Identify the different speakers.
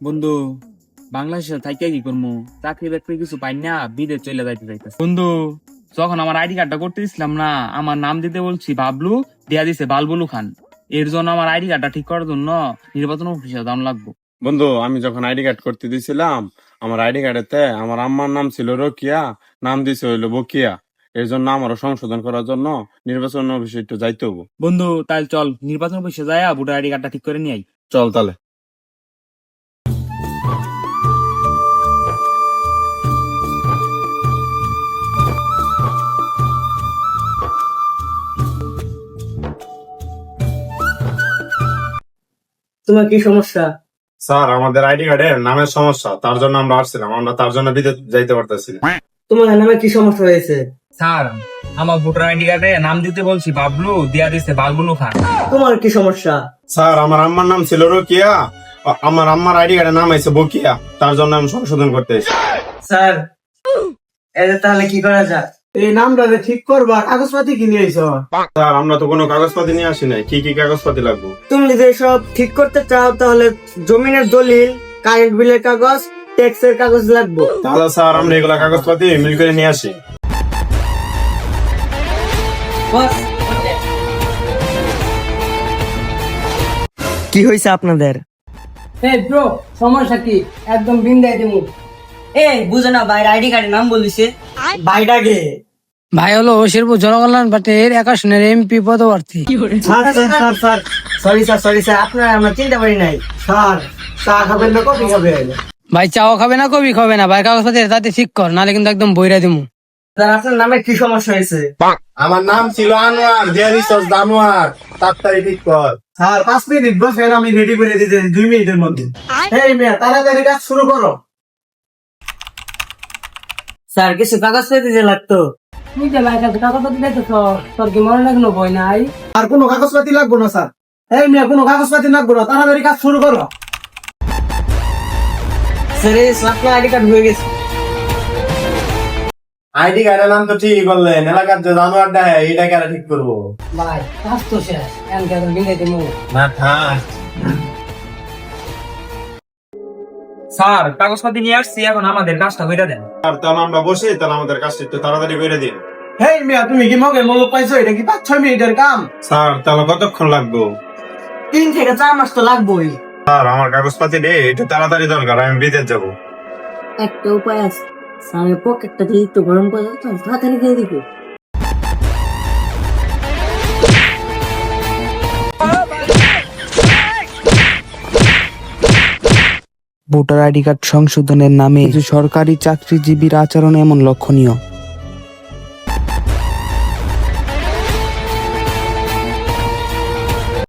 Speaker 1: বন্ধু বাংলাদেশে থাইকে কি করব চাকরি বাকরি কিছু পাই না বিদেশ চলে যাইতে যাইতেছে। বন্ধু যখন আমার আইডি কার্ডটা করতে দিছিলাম না আমার নাম দিতে বলছি বাবলু দিয়া দিছে বালবুলু খান। এর জন্য আমার আইডি কার্ডটা ঠিক করার জন্য নির্বাচন অফিসে দাম লাগবো।
Speaker 2: বন্ধু আমি যখন আইডি কার্ড করতে দিছিলাম আমার আইডি কার্ডেতে আমার আম্মার নাম ছিল রকিয়া নাম দিছে হইল বকিয়া। এর জন্য আমারও সংশোধন করার জন্য নির্বাচন অফিসে একটু যাইতে হব
Speaker 1: বন্ধু তাহলে চল নির্বাচন অফিসে যায় ভোটার আইডি কার্ডটা ঠিক করে নিয়ে আই।
Speaker 2: চল তাহলে।
Speaker 3: তোমার কি সমস্যা?
Speaker 2: স্যার আমাদের আইডি কার্ডের নামের সমস্যা। তার জন্য আমরা আসছিলাম আমরা তার জন্য বিদেশ যাইতে পারতেছি না।
Speaker 3: তোমার নামে কি সমস্যা হয়েছে?
Speaker 1: স্যার আমার ভোটার আইডি কার্ডে নাম দিতে বলছি বাবলু দিয়া দিছে বালবুলু খান।
Speaker 3: তোমার কি সমস্যা?
Speaker 2: স্যার আমার আম্মার নাম ছিল রকিয়া আ- আমার আম্মার আইডি কার্ডের নাম আছে বকিয়া। তার জন্য আমি সংশোধন করতে এসেছি।
Speaker 3: স্যার এতে তাহলে কি করা যায়?
Speaker 4: এই নামটা ঠিক করবা কাগজপাতি কিনে আইছ?
Speaker 2: স্যার আমরা তো কোনো কাগজপাতি নিয়ে আসি নাই। কি কি কাগজপাতি লাগবে?
Speaker 3: তুমি যদি সব ঠিক করতে চাও তাহলে জমিনের দলিল কারেন্ট বিলের কাগজ ট্যাক্সের কাগজ লাগবে।
Speaker 2: তাহলে স্যার আমরা এগুলা কাগজপাতি মিল করে নিয়ে আসি।
Speaker 3: কি হয়েছে আপনাদের?
Speaker 5: এই ব্রো সমস্যা কি? একদম বিন্দাই দিমু।
Speaker 3: এই বুঝো না বাইরে আইডি কার্ডের নাম বলিছে বাইডাগে
Speaker 5: ভাই হলো শেরপুর জনকল্যাণ পার্টির একাশনের এমপি পদপ্রার্থী।
Speaker 3: Sir sir sir sir sorry sir sorry sir আপনারা আমরা চিনতে পারি নাই।
Speaker 4: স্যার চা খাবেন না কফি খাবেন?
Speaker 5: ভাই চাও খাবে না কবি খাবে না ভাই কাগজপাতি তাতে ঠিক কর নাহলে কিন্তু একদম বইরা দিমু।
Speaker 3: স্যার আপনার নামে কি সমস্যা হয়েছে?
Speaker 2: আমার নাম ছিল আনোয়ার দেয়ার রিসোর্স দানোয়ার তাড়াতাড়ি ঠিক কর।
Speaker 4: স্যার পাঁচ মিনিট বসেন আমি রেডি করে দিতে দুই মিনিটের মধ্যে। এই মেয়ে তাড়াতাড়ি কাজ শুরু করো।
Speaker 3: স্যার কিছু কাগজ পেতে যে লাগতো?
Speaker 5: তুই যে ভাই কাগজপাতি দেখতে তোর কি মনে লাগল বই নাই?
Speaker 4: আর কোনো কাগজপাতি লাগবো না স্যার। এই মেয়ে কোনো কাগজপাতি লাগবো না তাড়াতাড়ি কাজ শুরু করো।
Speaker 3: স্যার এই আপনার আইডি কার্ড হয়ে গেছে।
Speaker 2: আইডি কার্ডের নাম তো ঠিক করলেন এলাকার যে জানোয়ার দেয় এটা কেন ঠিক করব?
Speaker 5: ভাই কাজ তো শেষ এনকে
Speaker 2: না থাক।
Speaker 1: স্যার কাগজপাতি নিয়ে আসছি এখন আমাদের কাজটা কইরা দেন।
Speaker 2: আর তাহলে আমরা বসে তাহলে আমাদের কাজটা একটু তাড়াতাড়ি করে দিন।
Speaker 4: হেই মেয়ে তুমি কি মগে মূল্য পাইছো? এটা কি পাঁচ ছয় মিনিটের কাম?
Speaker 2: স্যার তাহলে কতক্ষণ লাগবে?
Speaker 3: তিন থেকে চার মাস তো লাগবেই।
Speaker 2: স্যার আমার কাগজপাতি রে একটু তাড়াতাড়ি দরকার আমি বিদেশ যাব।
Speaker 6: একটা উপায় আছে। স্যারের পকেটটা দিয়ে একটু গরম করে তাড়াতাড়ি দিয়ে দিব।
Speaker 7: ভোটার আইডি কার্ড সংশোধনের নামে কিছু সরকারি চাকরিজীবীর আচরণ এমন লক্ষণীয়।